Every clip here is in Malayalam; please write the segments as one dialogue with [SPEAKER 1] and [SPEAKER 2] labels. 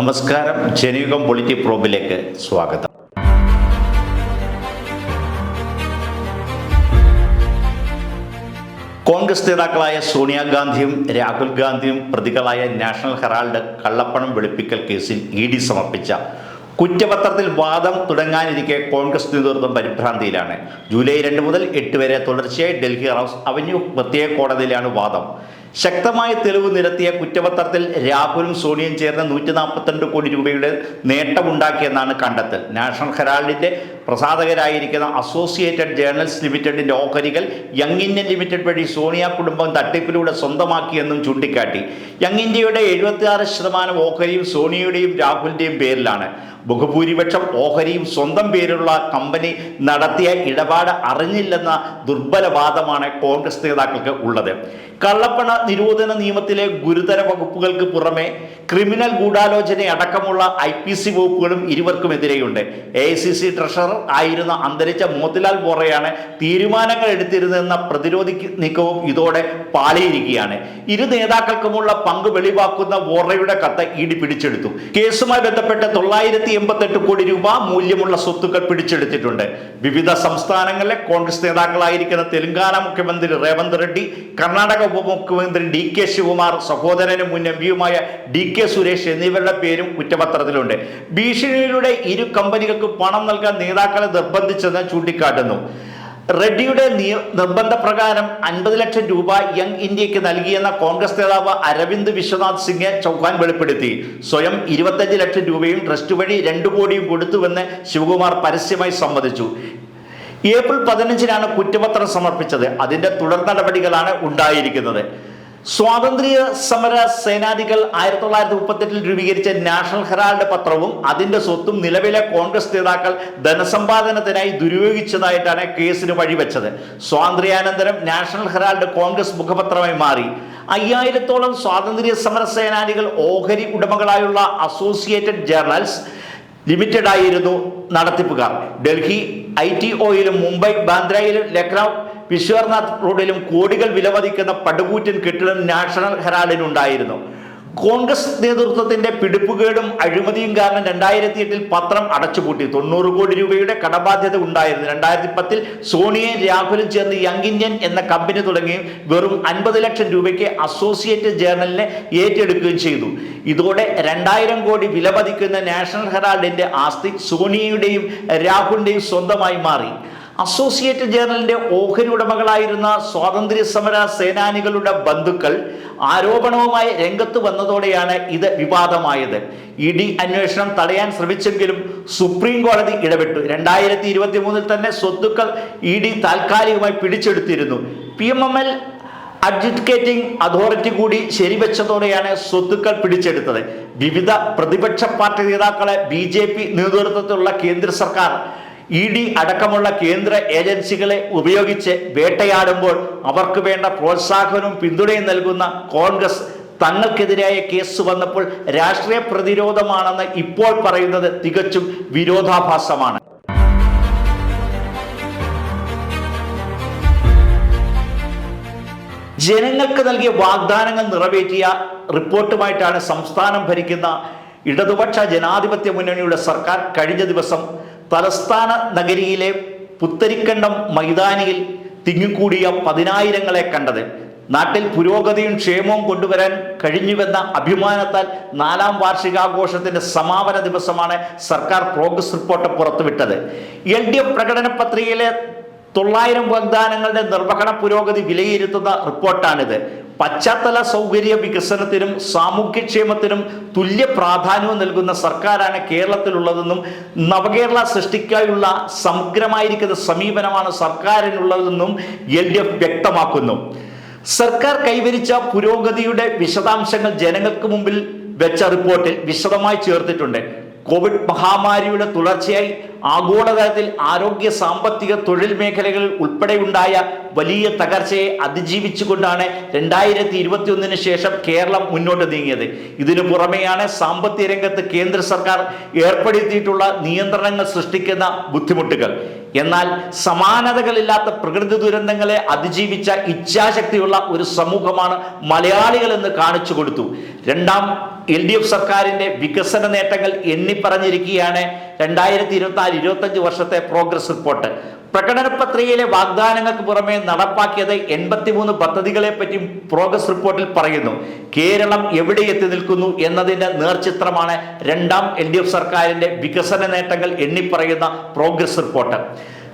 [SPEAKER 1] നമസ്കാരം. ജനയുഗം പൊളിറ്റി പ്രോബിലേക്ക് സ്വാഗതം. കോൺഗ്രസ് നേതാക്കളായ സോണിയാഗാന്ധിയും രാഹുൽ ഗാന്ധിയും പ്രതികളായ നാഷണൽ ഹെറാൾഡ് കള്ളപ്പണം വെളുപ്പിക്കൽ കേസിൽ ഇ ഡി സമർപ്പിച്ച കുറ്റപത്രത്തിൽ വാദം തുടങ്ങാനിരിക്കെ കോൺഗ്രസ് നേതൃത്വം പരിഭ്രാന്തിയിലാണ്. ജൂലൈ രണ്ട് മുതൽ എട്ട് വരെ തുടർച്ചയായി ഡൽഹി ഹൗസ് അവന്യൂ പ്രത്യേക കോടതിയിലാണ് വാദം. ശക്തമായ തെളിവ് നിരത്തിയ കുറ്റപത്രത്തിൽ രാഹുലും സോണിയും ചേർന്ന് നൂറ്റി നാൽപ്പത്തിരണ്ട് കോടി രൂപയുടെ നേട്ടമുണ്ടാക്കിയെന്നാണ് കണ്ടെത്തൽ. നാഷണൽ ഹെറാൾഡിന്റെ പ്രസാധകരായിരിക്കുന്ന അസോസിയേറ്റഡ് ജേർണൽസ് ലിമിറ്റഡിന്റെ ഓഹരികൾ യങ് ഇന്ത്യൻ ലിമിറ്റഡ് വഴി സോണിയ കുടുംബം തട്ടിപ്പിലൂടെ സ്വന്തമാക്കിയെന്നും ചൂണ്ടിക്കാട്ടി. യങ് ഇന്ത്യയുടെ എഴുപത്തിയാറ് ശതമാനം ഓഹരിയും സോണിയയുടെയും രാഹുലിന്റെയും പേരിലാണ്. ബഹുഭൂരിപക്ഷം ഓഹരിയും സ്വന്തം പേരിലുള്ള കമ്പനി നടത്തിയ ഇടപാട് അറിഞ്ഞില്ലെന്ന ദുർബല വാദമാണ് കോൺഗ്രസ് നേതാക്കൾക്ക് ഉള്ളത്. കള്ളപ്പണ നിരോധന നിയമത്തിലെ ഗുരുതര വകുപ്പുകൾക്ക് പുറമെ ക്രിമിനൽ ഗൂഢാലോചന അടക്കമുള്ള ഐ പി സി വകുപ്പുകളും ഇരുവർക്കുമെതിരെയുണ്ട്. A I C C treasurer ആയിരുന്ന അന്തരിച്ച മോത്തിലാൽ ബോറയാണ് തീരുമാനങ്ങൾ എടുത്തിരുന്നതെന്ന പ്രതിരോധി നീക്കവും ഇതോടെ പാളിയിരിക്കുകയാണ്. ഇരു നേതാക്കൾക്കുമുള്ള പങ്ക് വെളിവാക്കുന്ന ബോറയുടെ കത്ത് ഈടി പിടിച്ചെടുത്തു. കേസുമായി ബന്ധപ്പെട്ട് തൊള്ളായിരത്തി എൺപത്തെട്ട് കോടി രൂപ മൂല്യമുള്ള സ്വത്തുക്കൾ പിടിച്ചെടുത്തിട്ടുണ്ട്. വിവിധ സംസ്ഥാനങ്ങളിലെ കോൺഗ്രസ് നേതാക്കളായിരിക്കുന്ന തെലങ്കാന മുഖ്യമന്ത്രി റേവന്ത് റെഡ്ഡി കർണാടക ഉപമുഖ്യമന്ത്രി ഡി കെ ശിവകുമാർ സഹോദരനും മുൻ എം പിയുമായ ഡി കെ സുരേഷ് എന്നിവരുടെ പേരും കുറ്റപത്രത്തിലുണ്ട്. ഭീഷണിയിലൂടെ ഇരു കമ്പനികൾക്ക് പണം നൽകാൻ നേതാക്കളെ നിർബന്ധിച്ചെന്ന് ചൂണ്ടിക്കാട്ടുന്നു. റെഡ്ഡിയുടെ നിർബന്ധപ്രകാരം അൻപത് ലക്ഷം രൂപ യങ് ഇന്ത്യയ്ക്ക് നൽകിയെന്ന കോൺഗ്രസ് നേതാവ് അരവിന്ദ് വിശ്വനാഥ് സിംഗ് ചൗഹാൻ വെളിപ്പെടുത്തി. സ്വയം ഇരുപത്തഞ്ച് ലക്ഷം രൂപയും ട്രസ്റ്റ് വഴി രണ്ടു കോടിയും കൊടുത്തുവെന്ന് ശിവകുമാർ പരസ്യമായി സമ്മതിച്ചു. ഏപ്രിൽ പതിനഞ്ചിനാണ് കുറ്റപത്രം സമർപ്പിച്ചത്. അതിന്റെ തുടർ നടപടികളാണ് ഉണ്ടായിരിക്കുന്നത്. സ്വാതന്ത്ര്യ സമര സേനാനികൾ ആയിരത്തി തൊള്ളായിരത്തി മുപ്പത്തെട്ടിൽ രൂപീകരിച്ച നാഷണൽ ഹെറാൾഡ് പത്രവും അതിന്റെ സ്വത്തും നിലവിലെ കോൺഗ്രസ് നേതാക്കൾ ധനസമ്പാദനത്തിനായി ദുരുപയോഗിച്ചതായിട്ടാണ് കേസിന് വഴിവെച്ചത്. സ്വാതന്ത്ര്യാനന്തരം നാഷണൽ ഹെറാൾഡ് കോൺഗ്രസ് മുഖപത്രമായി മാറി. അയ്യായിരത്തോളം സ്വാതന്ത്ര്യ സമര സേനാനികൾ ഓഹരി ഉടമകളായുള്ള അസോസിയേറ്റഡ് ജേർണൽസ് ലിമിറ്റഡ് ആയിരുന്നു നടത്തിപ്പുകാർ. ഡൽഹി ഐ ടി ഒയിലും മുംബൈ ബാന്ദ്രയിലും ലക്നൗ വിശ്വനാഥ് റോഡിലും കോടികൾ വിലമതിക്കുന്ന പടുകൂറ്റൻ കെട്ടിടം നാഷണൽ ഹെറാൾഡിനുണ്ടായിരുന്നു കോൺഗ്രസ് നേതൃത്വത്തിന്റെ പിടിപ്പുകേടും അഴിമതിയും കാരണം രണ്ടായിരത്തി എട്ടിൽ പത്രം അടച്ചുപൂട്ടി. തൊണ്ണൂറ് കോടി രൂപയുടെ കടബാധ്യത ഉണ്ടായിരുന്നു. രണ്ടായിരത്തി പത്തിൽ സോണിയയും രാഹുലും ചേർന്ന് യങ് ഇന്ത്യൻ എന്ന കമ്പനി തുടങ്ങി വെറും അൻപത് ലക്ഷം രൂപയ്ക്ക് അസോസിയേറ്റ് ജേർണലിനെ ഏറ്റെടുക്കുകയും ചെയ്തു. ഇതോടെ രണ്ടായിരം കോടി വിലപതിക്കുന്ന നാഷണൽ ഹെറാൾഡിന്റെ ആസ്തി സോണിയയുടെയും രാഹുലിന്റെയും സ്വന്തമായി മാറി. അസോസിയേറ്റഡ് ജേർണലിന്റെ ഓഹരി ഉടമകളായിരുന്ന സ്വാതന്ത്ര്യ സമര സേനാനികളുടെ ബന്ധുക്കൾ ആരോപണവുമായി രംഗത്ത് വന്നതോടെയാണ് ഇത് വിവാദമായത്. ഇ ഡി അന്വേഷണം തടയാൻ ശ്രമിച്ചെങ്കിലും സുപ്രീം കോടതി ഇടപെട്ടു. രണ്ടായിരത്തി ഇരുപത്തി മൂന്നിൽ തന്നെ സ്വത്തുക്കൾ ഇ ഡി താൽക്കാലികമായി പിടിച്ചെടുത്തിരുന്നു. P M M L authority കൂടി ശരിവെച്ചതോടെയാണ് സ്വത്തുക്കൾ പിടിച്ചെടുത്തത്. വിവിധ പ്രതിപക്ഷ പാർട്ടി നേതാക്കളെ ബി ജെ പി നേതൃത്വത്തിലുള്ള കേന്ദ്ര സർക്കാർ ഇ ഡി അടക്കമുള്ള കേന്ദ്ര ഏജൻസികളെ ഉപയോഗിച്ച് വേട്ടയാടുമ്പോൾ അവർക്ക് വേണ്ട പ്രോത്സാഹനവും പിന്തുണയും നൽകുന്ന കോൺഗ്രസ് തങ്ങൾക്കെതിരായ കേസ് വന്നപ്പോൾ രാഷ്ട്രീയ പ്രതിരോധമാണെന്ന് ഇപ്പോൾ പറയുന്നത് തികച്ചും വിരോധാഭാസമാണ്. ജനങ്ങൾക്ക് നൽകിയ വാഗ്ദാനങ്ങൾ നിറവേറ്റിയ റിപ്പോർട്ടുമായിട്ടാണ് സംസ്ഥാനം ഭരിക്കുന്ന ഇടതുപക്ഷ ജനാധിപത്യ മുന്നണിയുടെ സർക്കാർ കഴിഞ്ഞ ദിവസം തലസ്ഥാന നഗരിയിലെ പുത്തരിക്കണ്ടം മൈതാനിയിൽ തിങ്ങിക്കൂടിയ പതിനായിരങ്ങളെ കണ്ടത്. നാട്ടിൽ പുരോഗതിയും ക്ഷേമവും കൊണ്ടുവരാൻ കഴിഞ്ഞുവെന്ന അഭിമാനത്താൽ നാലാം വാർഷികാഘോഷത്തിന്റെ സമാപന ദിവസമാണ് സർക്കാർ പ്രോഗ്രസ് റിപ്പോർട്ട് പുറത്തുവിട്ടത്. എൽ ഡി എഫ് പ്രകടന പത്രികയിലെ തൊള്ളായിരം വാഗ്ദാനങ്ങളുടെ നിർവഹണ പുരോഗതി വിലയിരുത്തുന്ന റിപ്പോർട്ടാണിത്. പശ്ചാത്തല സൗകര്യ വികസനത്തിനും സാമൂഹ്യക്ഷേമത്തിനും തുല്യ പ്രാധാന്യവും നൽകുന്ന സർക്കാരാണ് കേരളത്തിലുള്ളതെന്നും നവകേരള സൃഷ്ടിക്കായുള്ള സമഗ്രമായിരിക്കുന്ന സമീപനമാണ് സർക്കാരിനുള്ളതെന്നും എൽ ഡി എഫ് വ്യക്തമാക്കുന്നു. സർക്കാർ കൈവരിച്ച പുരോഗതിയുടെ വിശദാംശങ്ങൾ ജനങ്ങൾക്ക് മുമ്പിൽ വെച്ച റിപ്പോർട്ടിൽ വിശദമായി ചേർത്തിട്ടുണ്ട്. കോവിഡ് മഹാമാരിയുടെ തുടർച്ചയായി ആഗോളതലത്തിൽ ആരോഗ്യ സാമ്പത്തിക തൊഴിൽ മേഖലകളിൽ ഉൾപ്പെടെയുണ്ടായ വലിയ തകർച്ചയെ അതിജീവിച്ചുകൊണ്ടാണ് രണ്ടായിരത്തി ഇരുപത്തി ഒന്നിന് ശേഷം കേരളം മുന്നോട്ട് നീങ്ങിയത്. ഇതിനു പുറമെയാണ് സാമ്പത്തിക രംഗത്ത് കേന്ദ്ര സർക്കാർ ഏർപ്പെടുത്തിയിട്ടുള്ള നിയന്ത്രണങ്ങൾ സൃഷ്ടിക്കുന്ന ബുദ്ധിമുട്ടുകൾ. എന്നാൽ സമാനതകളില്ലാത്ത പ്രകൃതി ദുരന്തങ്ങളെ അതിജീവിച്ച ഇച്ഛാശക്തിയുള്ള ഒരു സമൂഹമാണ് മലയാളികൾ എന്ന് കാണിച്ചു കൊടുത്തു. രണ്ടാം എൽ ഡി എഫ് സർക്കാരിന്റെ വികസന നേട്ടങ്ങൾ എണ്ണിപ്പറഞ്ഞിരിക്കുകയാണ് രണ്ടായിരത്തി ഇരുപത്തി നാല് ഇരുപത്തഞ്ച് വർഷത്തെ പ്രോഗ്രസ് റിപ്പോർട്ട് പ്രകടന പത്രികയിലെ വാഗ്ദാനങ്ങൾക്ക് പുറമെ നടപ്പാക്കിയത് എൺപത്തിമൂന്ന് പദ്ധതികളെ പറ്റി പ്രോഗ്രസ് റിപ്പോർട്ടിൽ പറയുന്നു. കേരളം എവിടെ എത്തി നിൽക്കുന്നു എന്നതിന്റെ നേർചിത്രമാണ് രണ്ടാം എൽ സർക്കാരിന്റെ വികസന നേട്ടങ്ങൾ എണ്ണിപ്പറയുന്ന പ്രോഗ്രസ് റിപ്പോർട്ട്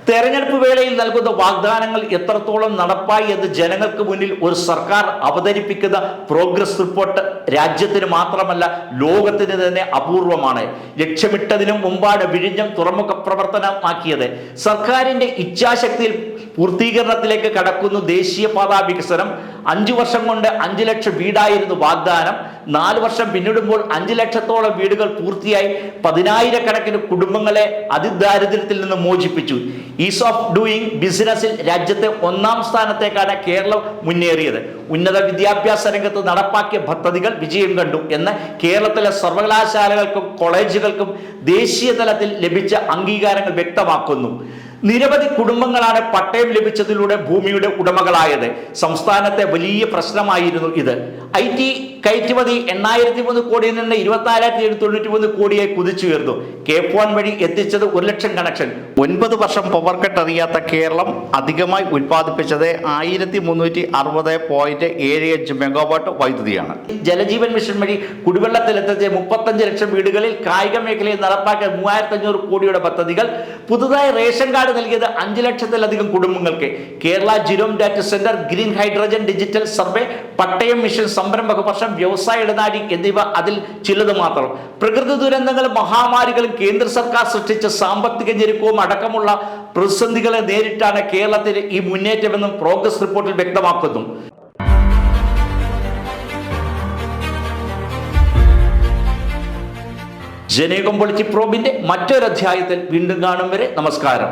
[SPEAKER 1] തെരഞ്ഞെടുപ്പ് വേളയിൽ നൽകുന്ന വാഗ്ദാനങ്ങൾ എത്രത്തോളം നടപ്പായി എന്ന് ജനങ്ങൾക്ക് മുന്നിൽ ഒരു സർക്കാർ അവതരിപ്പിക്കുന്ന പ്രോഗ്രസ് റിപ്പോർട്ട് രാജ്യത്തിന് മാത്രമല്ല ലോകത്തിന് തന്നെ അപൂർവമാണ്. ലക്ഷ്യമിട്ടതിനും മുമ്പാണ് വിഴിഞ്ഞം തുറമുഖ പ്രവർത്തനമാക്കിയത് സർക്കാരിന്റെ ഇച്ഛാശക്തിയിൽ പൂർത്തീകരണത്തിലേക്ക് കടക്കുന്നു ദേശീയപാതാ വികസനം. അഞ്ചു വർഷം കൊണ്ട് അഞ്ചു ലക്ഷം വീടായിരുന്നു വാഗ്ദാനം. നാല് വർഷം പിന്നിടുമ്പോൾ അഞ്ചു ലക്ഷത്തോളം വീടുകൾ പൂർത്തിയായി. പതിനായിരക്കണക്കിന് കുടുംബങ്ങളെ അതിദാരിദ്ര്യത്തിൽ നിന്ന് മോചിപ്പിച്ചു. ഈസ് ഓഫ് ഡൂയിങ് ബിസിനസ്സിൽ രാജ്യത്തെ ഒന്നാം സ്ഥാനത്തേക്കാണ് കേരളം മുന്നേറിയത്. ഉന്നത വിദ്യാഭ്യാസ രംഗത്ത് നടപ്പാക്കിയ പദ്ധതികൾ വിജയം കണ്ടു എന്ന് കേരളത്തിലെ സർവകലാശാലകൾക്കും കോളേജുകൾക്കും ദേശീയ തലത്തിൽ ലഭിച്ച അംഗീകാരങ്ങൾ വ്യക്തമാക്കുന്നു. നിരവധി കുടുംബങ്ങളാണ് പട്ടയം ലഭിച്ചതിലൂടെ ഭൂമിയുടെ ഉടമകളായത്. സംസ്ഥാനത്തെ വലിയ പ്രശ്നമായിരുന്നു ഇത്. ഐ ടി കയറ്റുമതി എണ്ണായിരത്തി മൂന്ന് കോടിയിൽ നിന്ന് ഇരുപത്തിനാലായിരത്തി തൊണ്ണൂറ്റി മൂന്ന് കോടിയായി കുതിച്ചുയർന്നു. കെ ഫോൺ വഴി എത്തിച്ചത് ഒരു ലക്ഷം കണക്ഷൻ. ഒൻപത് വർഷം പവർ കട്ട് അറിയാത്ത കേരളം അധികമായി ഉൽപ്പാദിപ്പിച്ചത് ആയിരത്തി മുന്നൂറ്റി അറുപത് പോയിന്റ് ഏഴ് അഞ്ച് മെഗാവാട്ട് വൈദ്യുതിയാണ്. ജലജീവൻ മിഷൻ വഴി കുടിവെള്ളത്തിലെത്തിച്ച മുപ്പത്തഞ്ച് ലക്ഷം വീടുകളിൽ കായിക മേഖലയിൽ നടപ്പാക്കിയ മൂവായിരത്തി അഞ്ഞൂറ് കോടിയുടെ പദ്ധതികൾ. പുതുതായി റേഷൻ കാർഡ് നൽകിയത് അഞ്ച് ലക്ഷത്തിലധികം കുടുംബങ്ങൾക്ക്. Kerala genome data centre green hydrogen digital survey പട്ടയം മിഷൻ സംരംഭക വർഷം വ്യവസായ ഇടനാഴി എന്നിവ അതിൽ ചിലത് മാത്രം. പ്രകൃതി ദുരന്തങ്ങളും മഹാമാരികളും കേന്ദ്ര സർക്കാർ സൃഷ്ടിച്ച സാമ്പത്തിക ഞെരുക്കവും അടക്കമുള്ള പ്രതിസന്ധികളെ നേരിട്ടാണ് കേരളത്തിലെ ഈ മുന്നേറ്റമെന്നും പ്രോഗ്രസ് റിപ്പോർട്ടിൽ വ്യക്തമാക്കുന്നു. ജനേകം പൊളിറ്റി പ്രോബിന്റെ മറ്റൊരു അധ്യായത്തിൽ വീണ്ടും കാണും വരെ നമസ്കാരം.